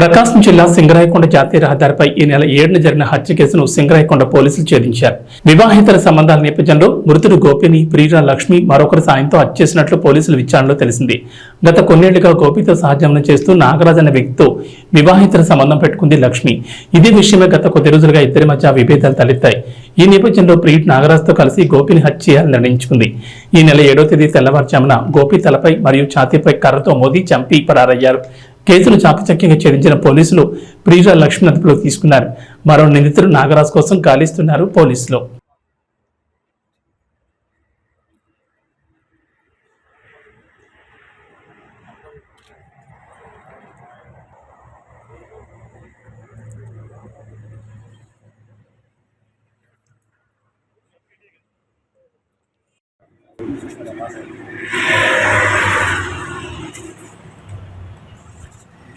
ప్రకాశం జిల్లా సింగరాయకొండ జాతీయ రహదారిపై ఈ నెల ఏడున జరిగిన హత్య కేసును సింగరాయకొండ పోలీసులు ఛేదించారు. వివాహేతర సంబంధాల నేపథ్యంలో మృతుడు గోపిని ప్రియుల లక్ష్మి మరొకరి సాయంతో హత్య చేసినట్లు పోలీసుల విచారణలో తెలిసింది. గత కొన్నేళ్ళుగా గోపితో సహజీవనం చేస్తూ నాగరాజ్ అనే వ్యక్తితో వివాహేతర సంబంధం పెట్టుకుంది లక్ష్మి. ఇదే విషయమే గత కొద్ది రోజులుగా ఇద్దరి మధ్య విభేదాలు తలెత్తాయి. ఈ నేపథ్యంలో ప్రియుడు నాగరాజ్తో కలిసి గోపిని హత్య చేయాలని నిర్ణయించుకుంది. ఈ నెల ఏడో తేదీ తెల్లవారుజామున గోపి తలపై మరియు ఛాతీపై కర్రతో మోదీ చంపి పరారయ్యారు. కేసులు చాకచక్యంగా ఛేదించిన పోలీసులు ప్రియుల లక్ష్మణ్ అదుపులో తీసుకున్నారు మరో నిందితులు నాగరాజ్ కోసం గాలిస్తున్నారు పోలీసులు